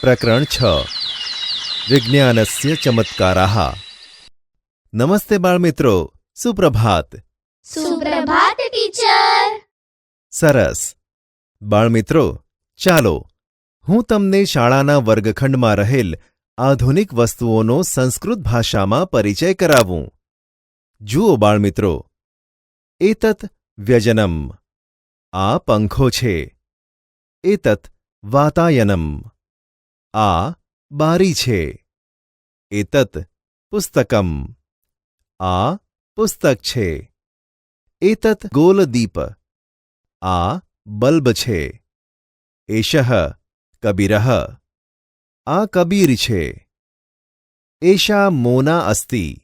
પ્રકરણ છ. વિજ્ઞાનસ્ય ચમત્કારા. નમસ્તે બાળમિત્રો સુપ્રભાત. સુપ્રભાત ટીચર. સરસ. બાળમિત્રો ચાલો હું તમને શાળાના વર્ગખંડમાં રહેલ આધુનિક વસ્તુઓનો સંસ્કૃત ભાષામાં પરિચય કરાવું. જુઓ બાળમિત્રો એતત વ્યજનમ. આ પંખો છે. એતત વાતાયનમ. આ બારી છે. એતત પુસ્તકમ. આ પુસ્તક છે. એતત ગોલદીપ. આ બલ્બ છે. એશ કબીરહ. આ કબીર છે. એષા મોના અસ્તિ.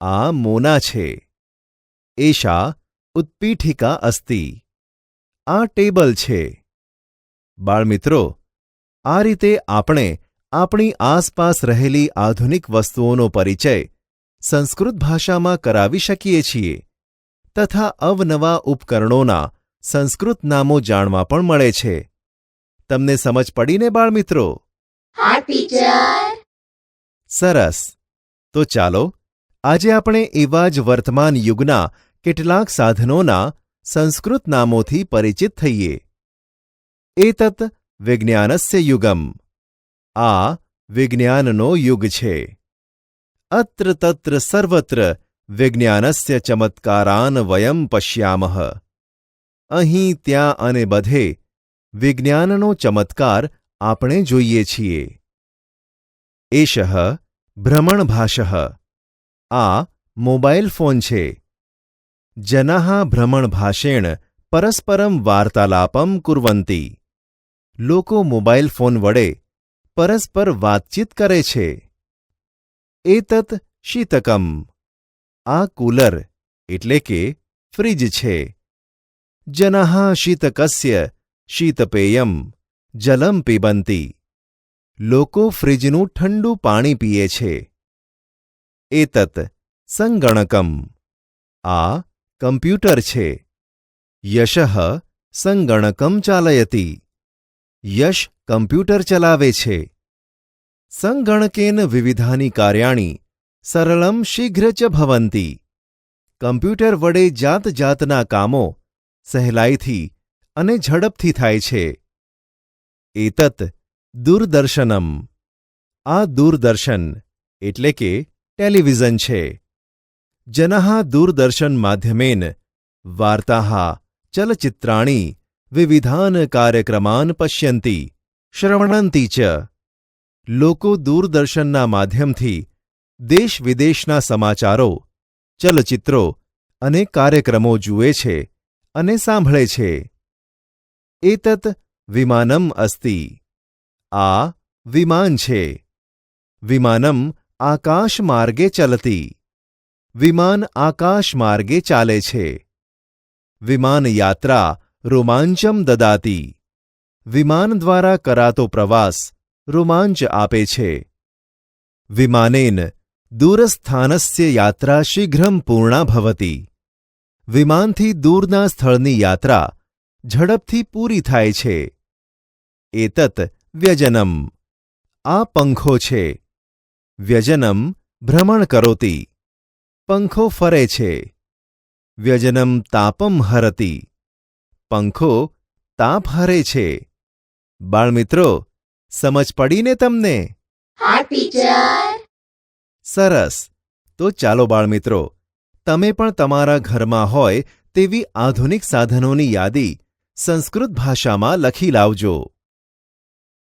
આ મોના છે. એષા ઉત્પીઠિકા અસ્તિ. આ ટેબલ છે. બાળમિત્રો આ રીતે આપણે આપણી આસપાસ રહેલી આધુનિક વસ્તુઓનો પરિચય સંસ્કૃત ભાષામાં કરાવી શકીએ છીએ તથા અવનવા ઉપકરણોના સંસ્કૃત નામો જાણવા પણ મળે છે. તમને સમજ પડીને બાળમિત્રો? સરસ. તો ચાલો આજે આપણે એવા જ વર્તમાન યુગના કેટલાક સાધનોના સંસ્કૃત નામોથી પરિચિત થઈએ. એતત વિજ્ઞાનસ્ય યુગમ. આ વિજ્ઞાનનો યુગ છે. અત્ર તત્ર સર્વત્ર વિજ્ઞાનસ્ય ચમત્કારાન વયમ પશ્યામઃ. અહીં ત્યાં અને બધે વિજ્ઞાનનો ચમત્કાર આપણે જોઈએ છીએ. એષઃ ભ્રમણભાષ આ મોબાઈલ ફોન છે. જના ભ્રમણભાષેણ પરસ્પરમ વાર્તાલાપમ કુર્વન્તિ લોકો મોબાઈલ ફોન વડે પરસ્પર વાતચીત કરે છે. એતત શીતકમ. આ કૂલર એટલે કે ફ્રિજ છે. જનાહા શીતકસ્ય શીતપેયમ જલમ પીબંતી. લોકો ફ્રિજનું ઠંડુ પાણી પીએ છે. એતત સંગણકમ. આ કમ્પ્યુટર છે. યશઃ સંગણકમ ચાલયતી. યશ કમ્પ્યુટર ચલાવે છે. સંગણકેન વિવિધાની કાર્યાણી સરળમ શીઘ્ર ચ ભવંતી. કમ્પ્યુટર વડે જાત જાતના કામો સહેલાઈથી અને ઝડપથી થાય છે. એતત દૂરદર્શનમ. આ દૂરદર્શન એટલે કે ટેલિવિઝન છે. જનઃ દૂરદર્શન માધ્યમેન વાર્તાહા ચલચિત્રાણી વિવિધાન કાર્યક્રમાન પશ્યંતી શ્રવણંતી ચ લોકો દૂરદર્શનના માધ્યમથી દેશ વિદેશના સમાચારો ચલચિત્રો અને કાર્યક્રમો જુએ છે અને સાંભળે છે એતત વિમાનમ અસ્તિ આ વિમાન છે વિમાનમ આકાશ માર્ગે ચલતી વિમાન આકાશ માર્ગે ચાલે છે વિમાન યાત્રા રોમાંચમ દદાતી. વિમાન દ્વારા કરાતો પ્રવાસ રોમાંચ આપે છે. વિમાનેન દૂરસ્થાનસ્ય યાત્રા શીઘ્રમ પૂર્ણા ભવતી. વિમાનથી દૂરના સ્થળની યાત્રા ઝડપથી પૂરી થાય છે. એતત વ્યજનમ. આ પંખો છે. વ્યજનમ ભ્રમણ કરોતી. પંખો ફરે છે. વ્યજનમ તાપમ હરતી. પંખો તાપ હરે છે. બાળમિત્રો સમજ પડીને તમને? સરસ. તો ચાલો બાળમિત્રો તમે પણ તમારા ઘરમાં હોય તેવી આધુનિક સાધનોની યાદી સંસ્કૃત ભાષામાં લખી લાવજો.